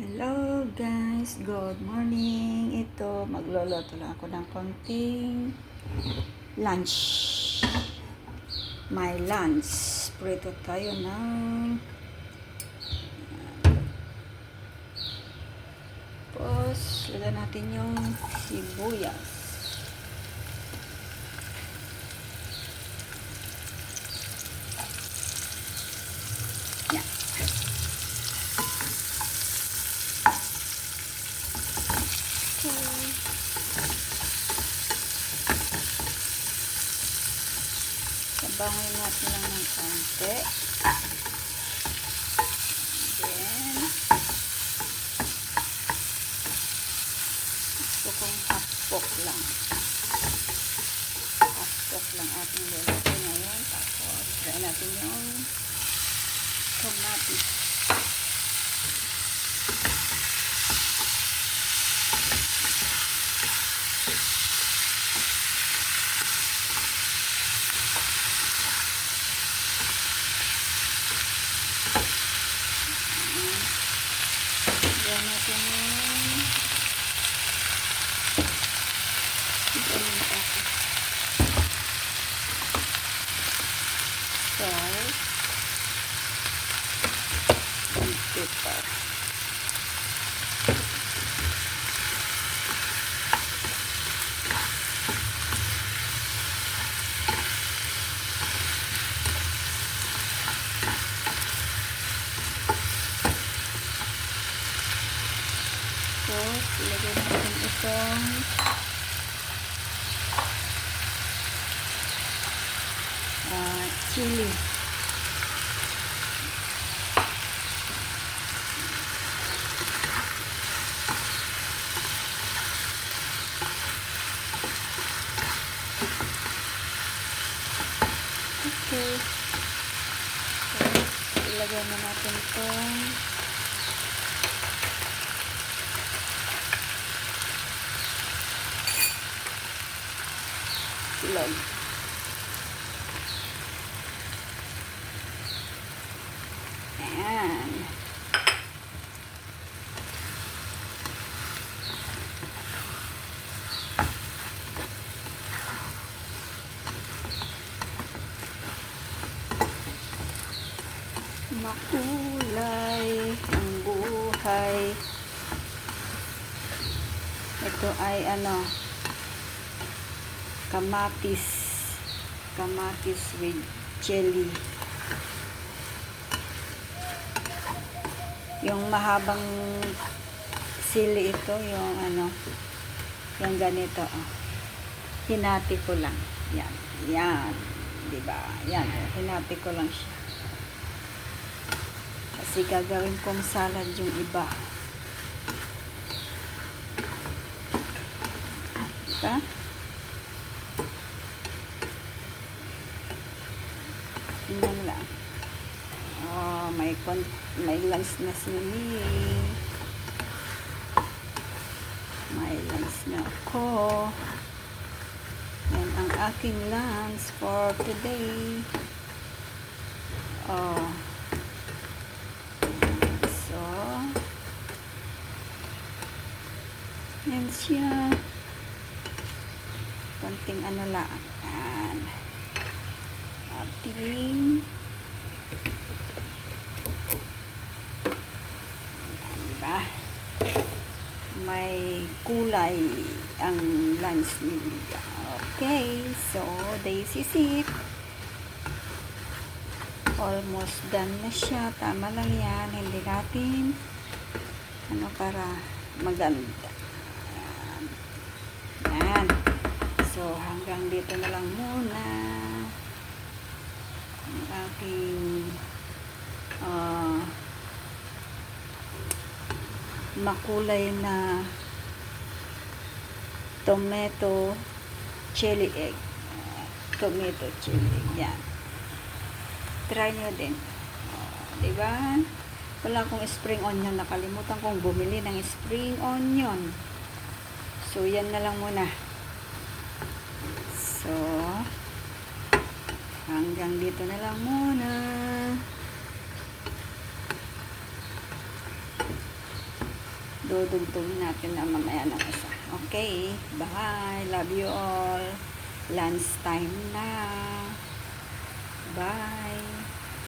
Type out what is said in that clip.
Hello guys, good morning. Ito, magluluto lang ako ng konting lunch. My lunch. Prito tayo ng Tapos, lagyan natin yung sibuyas. Yan. Okay. Sabangan natin lang ng konti. Then, gusto kong half-cook lang. Half-cook lang ating luluto ngayon. Tapos, try natin yung kamatis. Yan natin yung ito yung ako. Salt and pepper. Tapos, ilagay natin itong ah, chili. Okay. Tapos, ilagay na natin itong silog. Ayan. Makulay ang buhay. Ito ay ano, kamatis. Kamatis with jelly. Yung mahabang sili ito yung ano yung ganito oh. hinati ko lang. Yan yan di ba? Yan oh, hinati ko lang siya kasi gagawin kong salad yung iba diba Tingnan lang. Oh, may kon may lunch na sili. May lunch na ako. Yan ang aking lunch for today. Oh. So, yan siya. Konting ano lang. Yan ating diba may kulay ang lunch nila okay so this is it almost done na siya. Tama lang yan. Hindi natin ano para maganda yan. so hanggang dito na lang muna. Ang aking uh, makulay na tomato chili egg. Uh, tomato chili egg yan. Try nyo din. Uh, diba? Wala akong spring onion. Nakalimutan kong bumili ng spring onion so yan na lang muna so hanggang dito na lang muna Dudugtugin natin na mamaya ng isa. Okay, bye. Love you all. Lunch time na. Bye.